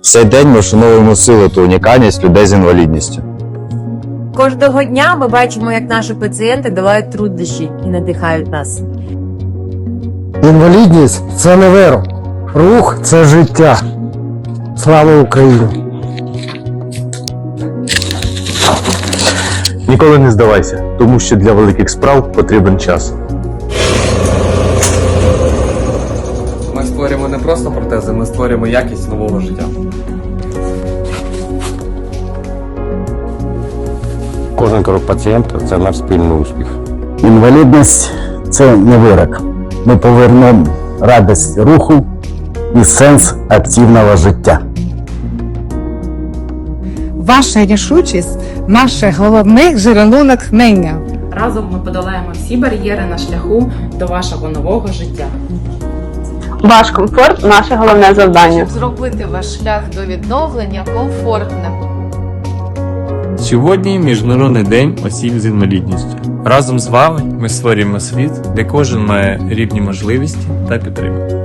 В цей день ми вшановуємо силу та унікальність людей з інвалідністю. Кожного дня ми бачимо, як наші пацієнти долають труднощі і надихають нас. Інвалідність це не вирок. Рух це життя. Слава Україні! Ніколи не здавайся, тому що для великих справ потрібен час. Створюємо не просто протези, ми створюємо якість нового життя. Кожен крок пацієнта це наш спільний успіх. Інвалідність це не вирок. Ми повернемо радість руху і сенс активного життя. Ваша рішучість наше головне джерело натхнення. Разом ми подолаємо всі бар'єри на шляху до вашого нового життя. Ваш комфорт наше головне завдання. зробити ваш шлях до відновлення комфортним. Сьогодні Міжнародний день осіб з інвалідністю. Разом з вами ми створюємо світ, де кожен має рівні можливості та підтримку.